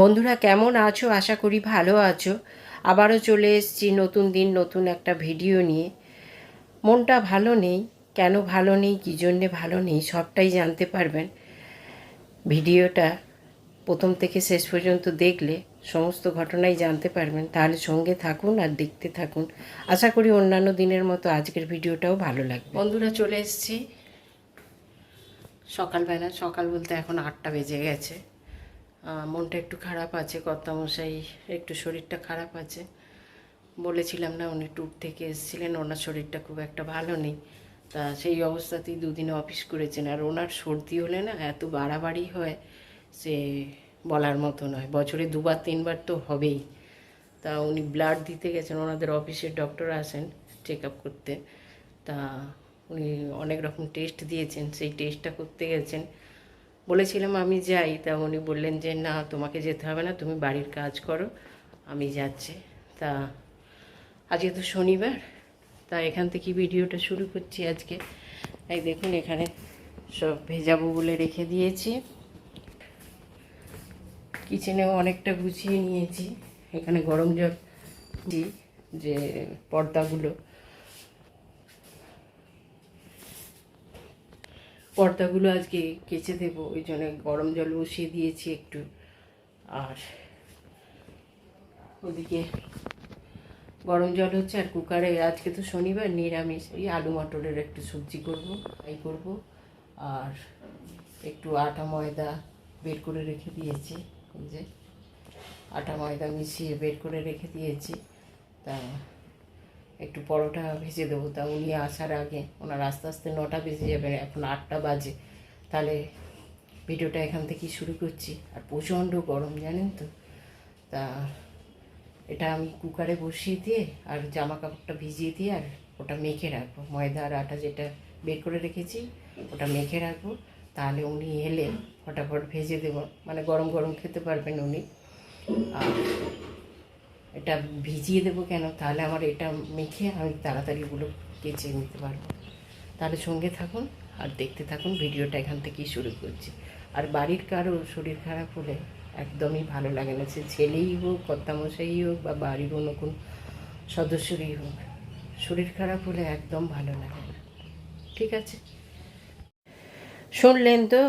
বন্ধুরা কেমন আছো? আশা করি ভালো আছো। আবারও চলে এসেছি নতুন দিন, নতুন একটা ভিডিও নিয়ে। মনটা ভালো নেই, কেন ভালো নেই, কী জন্যে ভালো নেই, সবটাই জানতে পারবেন। ভিডিওটা প্রথম থেকে শেষ পর্যন্ত দেখলে সমস্ত ঘটনাই জানতে পারবেন। তাহলে সঙ্গে থাকুন আর দেখতে থাকুন। আশা করি অন্যান্য দিনের মতো আজকের ভিডিওটাও ভালো লাগবে। বন্ধুরা চলে এসেছি। সকালবেলা, সকাল বলতে এখন আটটা বেজে গেছে। মনটা একটু খারাপ আছে, কর্তামশাই একটু শরীরটা খারাপ আছে। বলেছিলাম না, উনি ট্যুর থেকে এসেছিলেন, ওনার শরীরটা খুব একটা ভালো নেই। তা সেই অবস্থাতেই দুদিনে অফিস করেছেন। আর ওনার সর্দি হলে না, এত বাড়াবাড়ি হয় সে বলার মতো নয়। বছরে দুবার, তিনবার তো হবেই। তা উনি ব্লাড দিতে গেছেন, ওনাদের অফিসের ডক্টর আসেন চেক আপ করতে। তা উনি অনেক রকম টেস্ট দিয়েছেন, সেই টেস্টটা করতে গেছেন। বলেছিলাম, আমি যাই। তা উনি বললেন যে, না, তোমাকে যেতে হবে না, তুমি বাড়ির কাজ করো, আমি যাচ্ছি। তা আজকে তো শনিবার, তা এখান থেকে ভিডিওটা শুরু করছি আজকে। এই দেখুন, এখানে সব ভেজাবো বলে রেখে দিয়েছি। কিচেনেও অনেকটা গুছিয়ে নিয়েছি। এখানে গরম জল দিই, যে পর্দাগুলো পর্দাগুলো আজকে কেচে দেবো, ওই জন্য গরম জল বসিয়ে দিয়েছি একটু। আর ওদিকে গরম জল হচ্ছে, আর কুকারে আজকে তো শনিবার, নিরামিষ। এই আলু মটরের একটু সবজি করব এই করব। আর একটু আটা ময়দা বের করে রেখে দিয়েছি যে আটা ময়দা মিশিয়ে বের করে রেখে দিয়েছি। তা একটু পরোটা ভেজে দেবো। তা উনি আসার আগে ওনার আস্তে আস্তে নটা বেজে যাবে, এখন আটটা বাজে। তাহলে ভিডিওটা এখান থেকেই শুরু করছি। আর প্রচণ্ড গরম, জানেন তো? তা এটা আমি কুকারে বসিয়ে দিয়ে আর জামা কাপড়টা ভিজিয়ে দিয়ে আর ওটা মেখে রাখব। ময়দা আর আটা যেটা বের করে রেখেছি, ওটা মেখে রাখব। তাহলে উনি এলে ফটাফট ভেজে দেবো। মানে গরম গরম খেতে পারবেন উনি। আর এটা ভিজিয়ে দেবো কেন? তাহলে আমার এটা মেখে আমি তাড়াতাড়ি ওগুলো কেচে নিতে পারব। তাহলে সঙ্গে থাকুন আর দেখতে থাকুন ভিডিওটা এখান থেকেই শুরু করছি। আর বাড়ির কারও শরীর খারাপ হলে একদমই ভালো লাগে না। সে ছেলেই হোক কর্তামশাই হোক বা বাড়ির অন্য কোন সদস্যরই হোক, শরীর খারাপ হলে একদম ভালো লাগে না। ঠিক আছে? শুনলেন তো?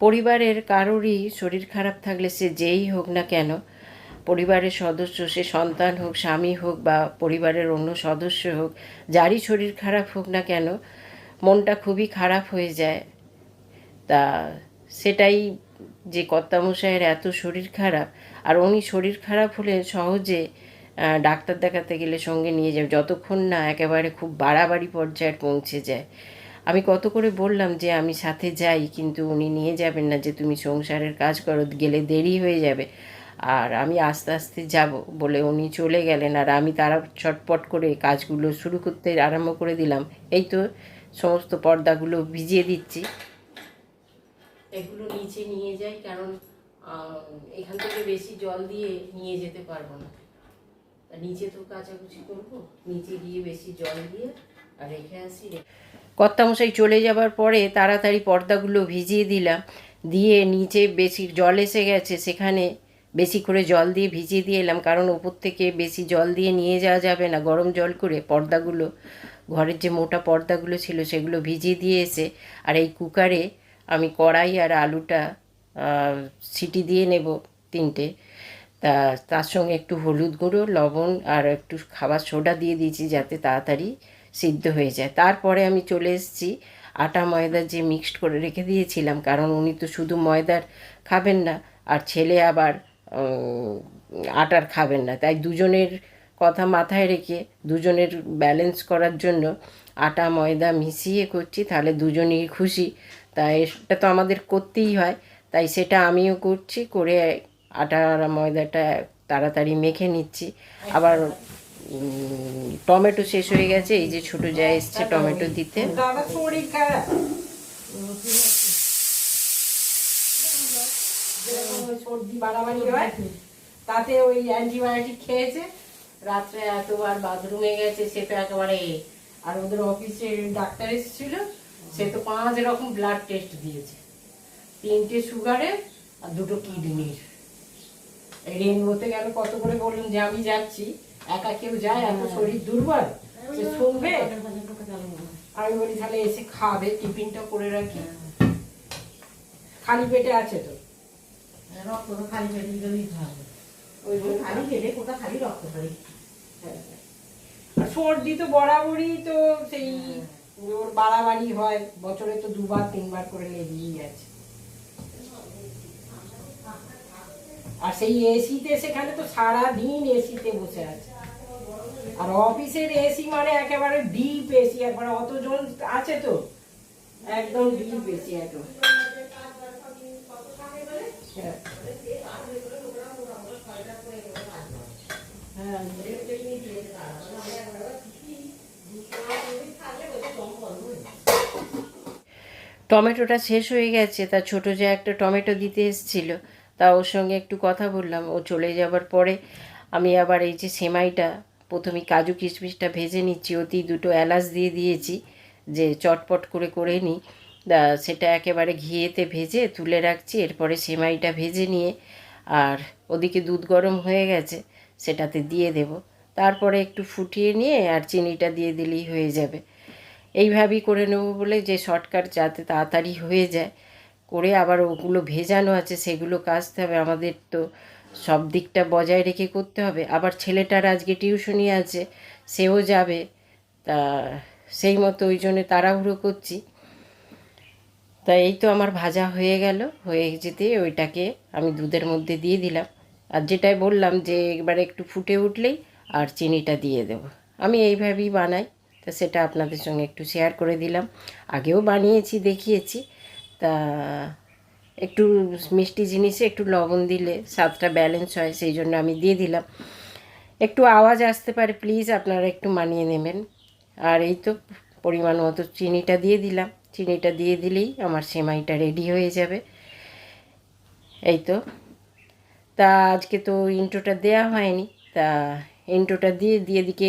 পরিবারের কারোরই শরীর খারাপ থাকলে সে যেই হোক না কেন পরিবারের সদস্য, সে সন্তান হোক, স্বামী হোক বা পরিবারের অন্য সদস্য হোক, যারই শরীর খারাপ হোক না কেন, মনটা খুবই খারাপ হয়ে যায়। তা সেটাই যে কর্তামশাইয়ের এত শরীর খারাপ, আর উনি শরীর খারাপ হলে সহজে ডাক্তার দেখাতে গেলে সঙ্গে নিয়ে যাবে। যতক্ষণ না একেবারে খুব বাড়াবাড়ি পর্যায়ে পৌঁছে যায়। আমি কত করে বললাম যে আমি সাথে যাই, কিন্তু উনি নিয়ে যাবেন না, যে তুমি সংসারের কাজ করো, গেলে দেরি হয়ে যাবে। আর আমি আস্তে আস্তে যাব বলে উনি চলে গেলেন। আর আমি তারা ছটপট করে কাজগুলো শুরু করতে আরম্ভ করে দিলাম। এই তো সমস্ত পর্দাগুলো ভিজিয়ে দিচ্ছি। এগুলো নিচে নিয়ে যাই কারণ এখান থেকে বেশি জল দিয়ে নিয়ে যেতে পারব না। নিচে তো কাচাকুচি করব নিচে গিয়ে বেশি জল দিয়ে আর রেখে আসি। কর্তামশাই চলে যাবার পরে তাড়াতাড়ি পর্দাগুলো ভিজিয়ে দিলাম। দিয়ে নিচে বেশি জল এসে গেছে সেখানে বেশি করে জল দিয়ে ভিজিয়ে দিয়ে এলাম, কারণ ওপর থেকে বেশি জল দিয়ে নিয়ে যাওয়া যাবে না। গরম জল করে পর্দাগুলো, ঘরের যে মোটা পর্দাগুলো ছিল সেগুলো ভিজিয়ে দিয়ে এসে, আর এই কুকারে আমি কড়াই আর আলুটা সিটি দিয়ে নেব তিনটে। তা, তার সঙ্গে একটু হলুদ গুঁড়ো, লবণ আর একটু খাবার সোডা দিয়ে দিয়েছি যাতে তাড়াতাড়ি সিদ্ধ হয়ে যায়। তারপরে আমি চলে এসেছি আটা ময়দা যে মিক্সড করে রেখে দিয়েছিলাম, কারণ উনি তো শুধু ময়দার খাবেন না, আর ছেলে আবার আটার খাবেন না। তাই দুজনের কথা মাথায় রেখে দুজনের ব্যালেন্স করার জন্য আটা ময়দা মিশিয়ে করছি তাহলে দুজনেই খুশি। তাই এটা তো আমাদের করতেই হয়। তাই সেটা আমিও করছি করে আটা আর ময়দাটা তাড়াতাড়ি মেখে নিচ্ছি। আবার টমেটো শেষ হয়ে গেছে এই যে ছোটো যা এসছে টমেটো দিতে দাদা শরীর খারাপ যেরকম ওই সর্দি বাড়াবাড়ি হয় তাতে ওই অ্যান্টিবায়োটিক খেয়েছে। রাত্রে এতবার বাথরুমে গেছে সে তো একেবারে আর ওদের অফিসে ডাক্তার এসেছিল সে তো পাঁচ রকম ব্লাড টেস্ট দিয়েছে। তিনটে সুগারের আর দুটো কিডনির রেনবোতে গেল কত করে বলুন যে আমি যাচ্ছি একা কেউ যায় এত শরীর দুর্বল সে শুনবে? আমি বলি তাহলে এসে খাবে টিফিনটা করে রাখি। খালি পেটে আছে তো। রক্ত তো খালি পেটে দিলে দিতে হবে। ওই খালি পেটে কোথা খালি রক্ত পড়ে হ্যাঁ, হ্যাঁ। আর সর্দি তো বরাবরই তো সেই ওর বাড়াবাড়ি হয় বছরে তো দুবার তিনবার করে লেগেই আছে। আর সেই এসিতে সেখানে তো সারা দিন এসিতে বসে আছে। আর অফিসের এসি মানে একেবারে ডিপ এসি একবারে অতজন আছে তো? একদম ডিপ এসি একদম। হ্যাঁ। হ্যাঁ টমেটোটা শেষ হয়ে গেছে, তা ছোটো যে একটা টমেটো দিতে এসেছিল, তা ওর সঙ্গে একটু কথা বললাম, ও চলে যাবার পরে আমি আবার এই যে সেমাইটা, প্রথমে কাজু কিশমিশটা ভেজে নিচ্ছি, অতি দুটো এলাচ দিয়ে দিয়েছি, যে চটপট করে করে নিই। সেটা একেবারে ঘিয়েতে ভেজে তুলে রাখছি, এরপরে সেমাইটা ভেজে নিয়ে আর ওদিকে দুধ গরম হয়ে গেছে, সেটাতে দিয়ে দেব। তারপরে একটু ফুটিয়ে নিয়ে আর চিনিটা দিয়ে দিলেই হয়ে যাবে। এইভাবেই করে নেব বলে যে শর্টকাট যাতে তাড়াতাড়ি হয়ে যায়। করে আবার ওগুলো ভেজানো আছে, সেগুলো কাচতে হবে। আমাদের তো সব দিকটা বজায় রেখে করতে হবে। আবার ছেলেটার আজকে টিউশনি আছে, সেও যাবে। তা সেই মতো ওই জন্যে তাড়াহুড়ো করছি। তা এই তো আমার ভাজা হয়ে গেল, হয়ে যেতে ওইটাকে আমি দুধের মধ্যে দিয়ে দিলাম। আর যেটাই বললাম যে একবারে একটু ফুটে উঠলেই আর চিনিটা দিয়ে দেব। আমি এইভাবেই বানাই, তা সেটা আপনাদের সঙ্গে একটু শেয়ার করে দিলাম। আগেও বানিয়েছি, দেখিয়েছি। তা একটু মিষ্টি জিনিসে একটু লবণ দিলে স্বাদটা ব্যালেন্স হয়, সেই জন্য আমি দিয়ে দিলাম। একটু আওয়াজ আসতে পারে প্লিজ আপনারা একটু মানিয়ে নেবেন। আর এই তো পরিমাণ মতো চিনিটা দিয়ে দিলাম। চিনিটা দিয়ে দিলেই আমার সেমাইটা রেডি হয়ে যাবে। এই তো। তা আজকে তো ইন্ট্রোটা দেয়া হয়নি। তা ইন্ট্রোটা দিয়ে দিয়ে দিকে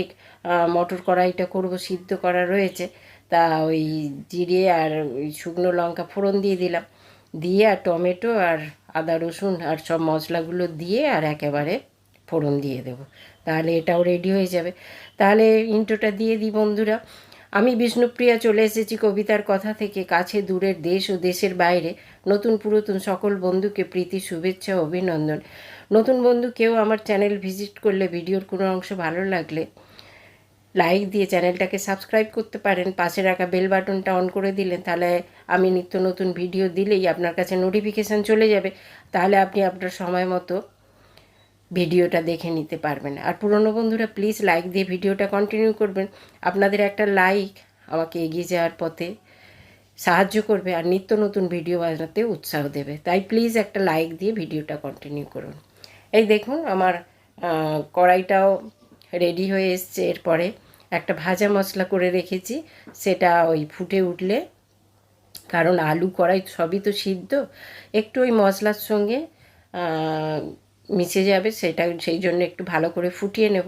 মটর কড়াইটা করব, সিদ্ধ করা রয়েছে। তা ওই জিরে আর ওই শুকনো লঙ্কা ফোড়ন দিয়ে দিলাম। দিয়ে আর টমেটো আর আদা, রসুন আর সব মশলাগুলো দিয়ে আর একেবারে ফোড়ন দিয়ে দেবো। তাহলে এটাও রেডি হয়ে যাবে। তাহলে ইন্ট্রোটা দিয়ে দিই বন্ধুরা। আমি বিষ্ণুপ্রিয়া চলে এসেছি কবিতার কথা থেকে কাছে, দূরের দেশ ও দেশের বাইরে। নতুন পুরাতন সকল বন্ধুকে প্রীতি, শুভেচ্ছা, অভিনন্দন। নতুন বন্ধু কেউ আমার চ্যানেল ভিজিট করলে, ভিডিওর কোনো অংশ ভালো লাগলে লাইক দিয়ে চ্যানেলটাকে সাবস্ক্রাইব করতে পারেন। পাশে রাখা বেল বাটনটা অন করে দিলেন, তাহলে আমি নিত্য নতুন ভিডিও দিলেই আপনার কাছে নোটিফিকেশান চলে যাবে। তাহলে আপনি আপনার সময় মতো ভিডিওটা দেখে নিতে পারবেন। আর পুরনো বন্ধুরা প্লিজ লাইক দিয়ে ভিডিওটা কন্টিনিউ করবেন। আপনাদের একটা লাইক আমাকে এগিয়ে যাওয়ার পথে সাহায্য করবে আর নিত্য নতুন ভিডিও বানাতে উৎসাহ দেবে। তাই প্লিজ একটা লাইক দিয়ে ভিডিওটা কন্টিনিউ করুন। এই দেখুন, আমার কড়াইটাও রেডি হয়ে এসছে। এরপরে একটা ভাজা মশলা করে রেখেছি। সেটা ওই ফুটে উঠলে, কারণ আলু কড়াই সবই তো সিদ্ধ। একটু ওই মশলার সঙ্গে মিশে যাবে, সেটা সেই জন্য একটু ভালো করে ফুটিয়ে নেব।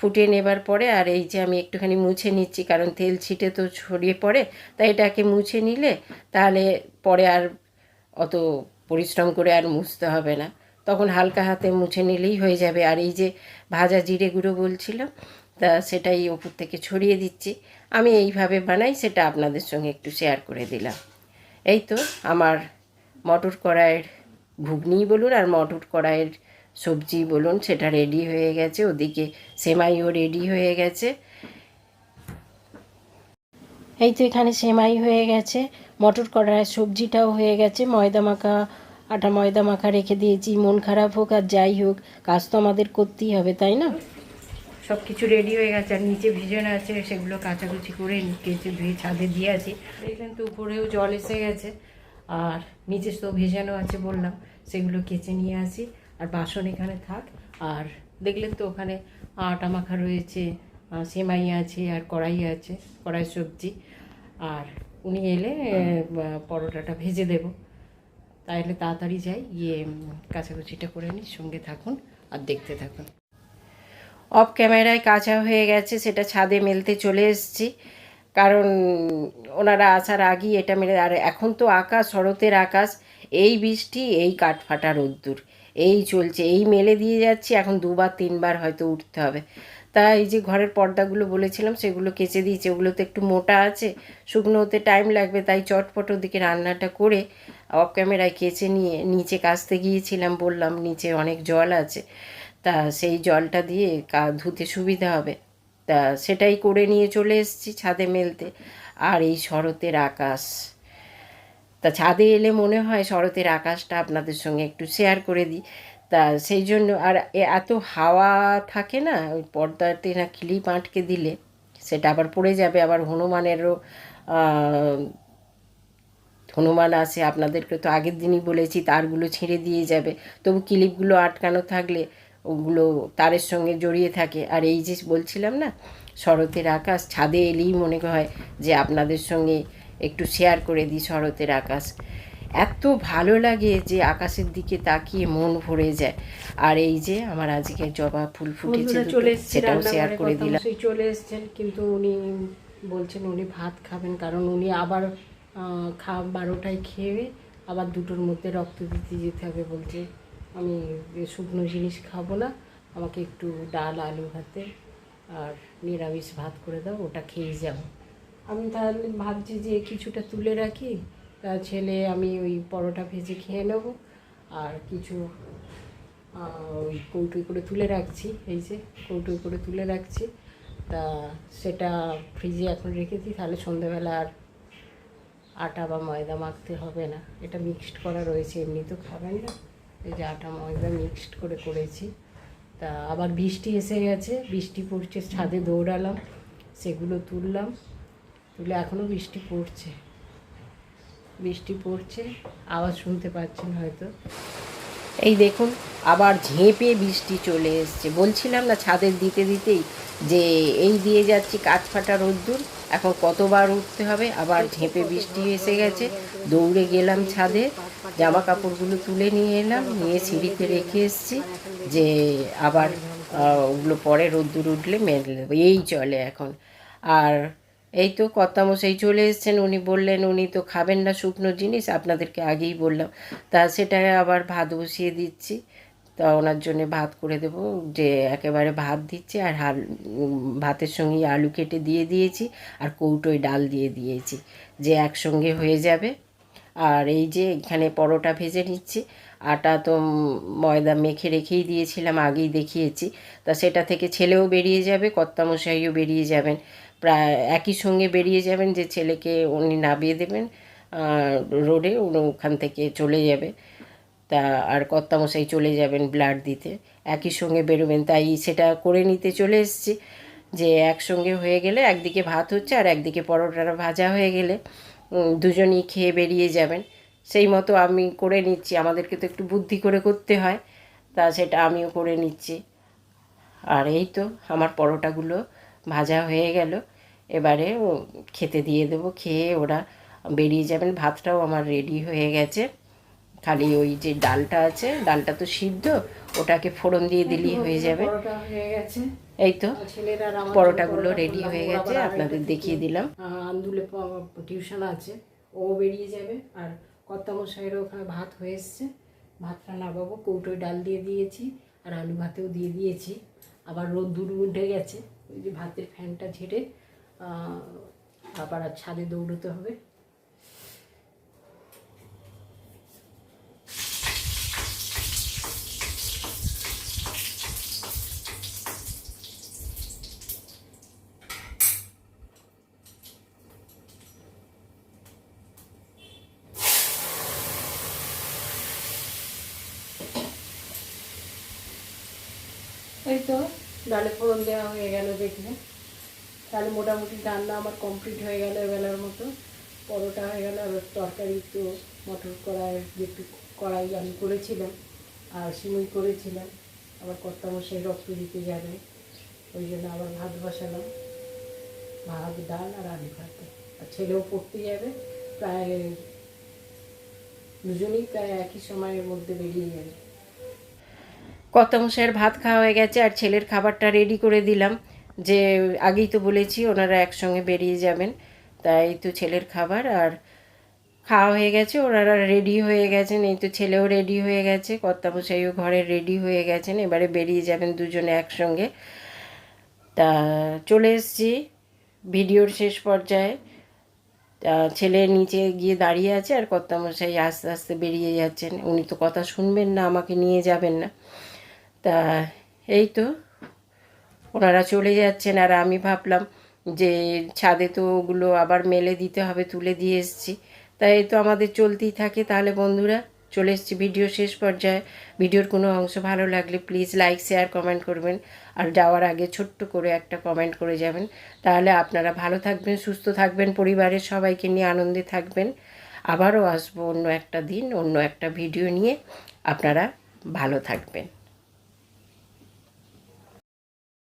ফুটিয়ে নেবার পরে আর এই যে আমি একটুখানি মুছে নিচ্ছি, কারণ তেল ছিটে তো ছড়িয়ে পড়ে তাই এটাকে মুছে নিলে তাহলে পরে আর অত পরিশ্রম করে আর মুছতে হবে না। তখন হালকা হাতে মুছে নিলেই হয়ে যাবে। আর এই যে ভাজা জিরে গুঁড়ো বলছিলাম তা সেটাই ওপর থেকে ছড়িয়ে দিচ্ছি। আমি এইভাবে বানাই, সেটা আপনাদের সঙ্গে একটু শেয়ার করে দিলাম। এই তো আমার মটর কড়াইয়ের ঘুগনি বলুন আর মটর কড়াইয়ের সবজি বলুন, সেটা রেডি হয়ে গেছে, ওদিকে সেমাইও রেডি হয়ে গেছে। এই তো এখানে সেমাই হয়ে গেছে, মটর কড়াইয়ের সবজিটাও হয়ে গেছে, ময়দা মাখা, আটা ময়দা মাখা রেখে দিয়েছি, মন খারাপ হোক আর যাই হোক, কাজ তো আমাদের করতেই হবে, তাই না? সব কিছু রেডি হয়ে গেছে, আর নিচে ভিজানো আছে, সেগুলো কাচাকুচি করে কেচে ধুয়ে ছাদে দিয়ে আছি দেখলেন তো উপরেও জল এসে গেছে, আর নিচে তো ভেজানো আছে বললাম, সেগুলো কেচে নিয়ে আসি। আর বাসন এখানে থাক। আর দেখলেন তো ওখানে আটা মাখা রয়েছে সেমাই আছে আর কড়াই আছে কড়াই সবজি। আর উনি এলে পরোটাটা ভেজে দেব। তাহলে তাড়াতাড়ি যাই গিয়ে উম, কাচাকুচিটা করে নিই সঙ্গে থাকুন আর দেখতে থাকুন। অফ ক্যামেরায় কাঁচা হয়ে গেছে সেটা ছাদে মেলতে চলে এসেছি। কারণ ওনারা আসার আগেই এটা মেলে আর এখন তো আকাশ শরতের আকাশ। এই বৃষ্টি এই কাঠফাটা রোদ্দুর। এই চলছে, এই মেলে দিয়ে যাচ্ছি, এখন দুবার, তিনবার হয়তো উঠতে হবে। তা এই যে ঘরের পর্দাগুলো বলেছিলাম, সেগুলো কেচে দিয়েছে। ওগুলো তো একটু মোটা আছে, শুকনো হতে টাইম লাগবে, তাই চটপট ওদিকে রান্নাটা করে অফ ক্যামেরায় কেচে নিয়ে নিচে কাচতে গিয়েছিলাম, বললাম নিচে অনেক জল আছে। তা সেই জলটা দিয়ে কা, ধুতে সুবিধা হবে। তা সেটাই করে নিয়ে চলে এসেছি ছাদে মেলতে। আর এই শরতের আকাশ। তা ছাদে এলে মনে হয় শরতের আকাশটা আপনাদের সঙ্গে একটু শেয়ার করে দিই। তা সেই জন্য আর এত হাওয়া থাকে না, ওই পর্দাতে না ক্লিপ আটকে দিলে সেটা আবার পড়ে যাবে। আবার হনুমানেরও হনুমান আছে, আপনাদেরকে তো আগের দিনই বলেছি, তারগুলো ছেড়ে দিয়ে যাবে। তবু ক্লিপগুলো আটকানো থাকলে ওগুলো তারের সঙ্গে জড়িয়ে থাকে। আর এই যে বলছিলাম না, শরতের আকাশ ছাদে এলেই মনে হয় যে আপনাদের সঙ্গে একটু শেয়ার করে দিই শরতের আকাশ। এত ভালো লাগে যে আকাশের দিকে তাকিয়ে মন ভরে যায়। আর এই যে আমার আজকে জবা ফুল ফুটেছে চলে এসছে সেটাও শেয়ার করে দিলাম। সেই চলে এসছেন কিন্তু উনি বলছেন উনি ভাত খাবেন কারণ উনি আবার খা বারোটায় খেয়ে আবার দুটোর মধ্যে রক্ত দিতে যেতে হবে বলছে। আমি শুকনো জিনিস খাব না আমাকে একটু ডাল আলু ভাতে আর নিরামিষ ভাত করে দাও ওটা খেয়ে যাব। আমি তাহলে ভাবছি যে কিছুটা তুলে রাখি। তা ছেলে, আমি ওই পরোটা ভেজে খেয়ে নেব। আর কিছু ওই কৌটোই করে তুলে রাখছি। এই যে, কৌটোই করে তুলে রাখছি। তা সেটা ফ্রিজে এখন রেখে দিই, তাহলে সন্ধেবেলা আর আটা বা ময়দা মাখতে হবে না। এটা মিক্সড করা রয়েছে, এমনি তো খাবেন না। এই যে আটা, ময়দা মিক্সড করে করেছি। তা আবার বৃষ্টি এসে গেছে, বৃষ্টি পড়ছে, ছাদে দৌড়ালাম, সেগুলো তুললাম। তুলে এখনও বৃষ্টি পড়ছে। বৃষ্টি পড়ছে, আওয়াজ শুনতে পাচ্ছেন হয়তো। এই দেখুন, আবার ঝেঁপে বৃষ্টি চলে এসছে। বলছিলাম না ছাদের দিতে দিতেই যে এই দিয়ে যাচ্ছি কাঠ ফাটা রোদ্দুর, এখন কতবার উঠতে হবে? আবার ঝেঁপে বৃষ্টি এসে গেছে। দৌড়ে গেলাম ছাদে জামা কাপড়গুলো তুলে নিয়ে এলাম, নিয়ে সিঁড়িতে রেখে এসেছি যে আবার ওগুলো পরে রোদ্দুর উঠলে মেলে, এই চলে এখন। আর এই তো কর্তামশাই চলে এসেছেন, উনি বললেন, উনি তো খাবেন না শুকনো জিনিস। আপনাদেরকে আগেই বললাম। তা সেটা আবার ভাত বসিয়ে দিচ্ছি। তা ওনার জন্য ভাত করে দেবো, যে একেবারে ভাত দিচ্ছি আর হাল, ভাতের সঙ্গে আলু কেটে দিয়ে দিয়েছি আর কৌটোয় ডাল দিয়ে দিয়েছি, যে একসঙ্গে হয়ে যাবে। আর এই যে এখানে পরোটা ভেজে নিচ্ছি আটা তো ময়দা মেখে রেখেই দিয়েছিলাম, আগেই দেখিয়েছি। তা সেটা থেকে ছেলেও বেরিয়ে যাবে, কর্তামশাইও বেরিয়ে যাবেন। প্রায় একই সঙ্গে বেরিয়ে যাবেন যে ছেলেকে উনি নামিয়ে দেবেন রোডে উনি ওখান থেকে চলে যাবে। তা আর কর্তামশাই চলে যাবেন ব্লাড দিতে। একই সঙ্গে বেরোবেন। তাই সেটা করে নিতে চলে এসেছি যে একসঙ্গে হয়ে গেলে একদিকে ভাত হচ্ছে আর একদিকে পরোটাটা ভাজা হয়ে গেলে দুজনই খেয়ে বেরিয়ে যাবেন। সেই মতো আমি করে নিচ্ছি। আমাদেরকে তো একটু বুদ্ধি করে করতে হয় তা সেটা আমিও করে নিচ্ছি। আর এই তো আমার পরোটাগুলো ভাজা হয়ে গেল। এবারে ও খেতে দিয়ে দেবো খেয়ে ওরা বেরিয়ে যাবেন। ভাতটাও আমার রেডি হয়ে গেছে। খালি ওই যে ডালটা আছে ডালটা তো সিদ্ধ ওটাকে ফোড়ন দিয়ে দিলেই হয়ে যাবে। এই তো পরোটাগুলো রেডি হয়ে গেছে আপনাদের দেখিয়ে দিলাম। আন্দুলে টিউশন আছে ও বেরিয়ে যাবে। আর কর্তামশাইয়েরও ওখানে ভাত হয়ে এসছে। ভাতটা নামাবো, কৌটোয় ডাল দিয়ে দিয়েছি আর আলু ভাতেও দিয়ে দিয়েছি। আবার রোদ্দুর উঠে গেছে, ওই যে ভাতের ফ্যানটা ঝেড়ে আবার ছাদে দৌড়তে হবে। তো, ডালে ফোড়ন দেওয়া হয়ে গেল দেখলে। তাহলে মোটামুটি রান্না আমার কমপ্লিট হয়ে গেল এবেলার মতো। পরোটা হয়ে গেল আর তরকারি তো মটর কড়াই, একটু কড়াই আমি করেছিলাম, আর সিমুই করেছিলাম। আবার কর্তামশাই রক্ত দিতে যাবে, ওই জন্য আবার ভাত বসালাম। ভাত, ডাল আর আলু ভাত। আর ছেলেও পড়তে যাবে, প্রায় দুজনেই প্রায় একই সময়ের মধ্যে বেরিয়ে যাবে। কর্তামশাইয়ের ভাত খাওয়া হয়ে গেছে আর ছেলের খাবারটা রেডি করে দিলাম। যে আগেই তো বলেছি, ওনারা একসঙ্গে বেরিয়ে যাবেন। তাই তো ছেলের খাবার আর খাওয়া হয়ে গেছে, ওনারা রেডি হয়ে গেছেন। এই তো ছেলেও রেডি হয়ে গেছে, কর্তামশাইও ঘরে রেডি হয়ে গেছেন। এবারে বেরিয়ে যাবেন দুজনে একসঙ্গে। তা চলে এসেছি ভিডিওর শেষ পর্যায়ে। তা ছেলে নিচে গিয়ে দাঁড়িয়ে আছে আর কর্তামশাই আস্তে আস্তে বেরিয়ে যাচ্ছেন। উনি তো কথা শুনবেন না, আমাকে নিয়ে যাবেন না। তা এই তো। ওনারা চলে যাচ্ছেন আর আমি ভাবলাম যে ছাদে তো ওগুলো আবার মেলে দিতে হবে, তুলে দিয়ে এসেছি। তাই তো আমাদের চলতেই থাকে। তাহলে বন্ধুরা, চলে এসেছি ভিডিও শেষ পর্যায়ে। ভিডিওর কোনো অংশ ভালো লাগলে প্লিজ লাইক শেয়ার কমেন্ট করবেন। আর যাওয়ার আগে ছোট্ট করে একটা কমেন্ট করে যাবেন। তাহলে আপনারা ভালো থাকবেন, সুস্থ থাকবেন, পরিবারের সবাইকে নিয়ে আনন্দে থাকবেন। আবারও আসব অন্য একটা দিন, অন্য একটা ভিডিও নিয়ে। আপনারা ভালো থাকবেন।